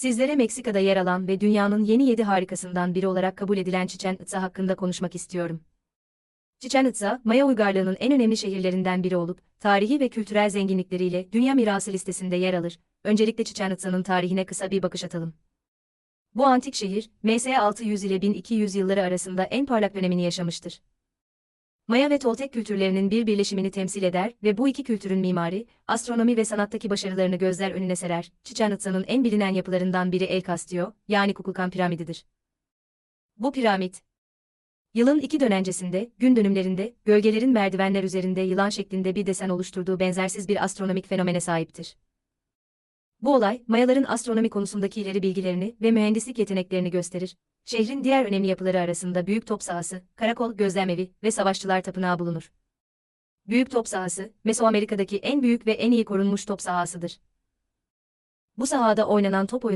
Sizlere Meksika'da yer alan ve dünyanın yeni yedi harikasından biri olarak kabul edilen Chichen Itza hakkında konuşmak istiyorum. Chichen Itza, Maya uygarlığının en önemli şehirlerinden biri olup, tarihi ve kültürel zenginlikleriyle Dünya Mirası listesinde yer alır. Öncelikle Chichen Itza'nın tarihine kısa bir bakış atalım. Bu antik şehir, MS 600 ile 1200 yılları arasında en parlak dönemini yaşamıştır. Maya ve Toltek kültürlerinin bir birleşimini temsil eder ve bu iki kültürün mimari, astronomi ve sanattaki başarılarını gözler önüne serer. Chichen Itza'nın en bilinen yapılarından biri El Castillo, yani Kukulkan piramididir. Bu piramit, yılın iki dönencesinde, gün dönümlerinde, gölgelerin merdivenler üzerinde yılan şeklinde bir desen oluşturduğu benzersiz bir astronomik fenomene sahiptir. Bu olay, Mayaların astronomi konusundaki ileri bilgilerini ve mühendislik yeteneklerini gösterir. Şehrin diğer önemli yapıları arasında Büyük Top Sahası, Karakol Gözlemevi ve Savaşçılar Tapınağı bulunur. Büyük Top Sahası, Mesoamerika'daki en büyük ve en iyi korunmuş top sahasıdır. Bu sahada oynanan top oyunu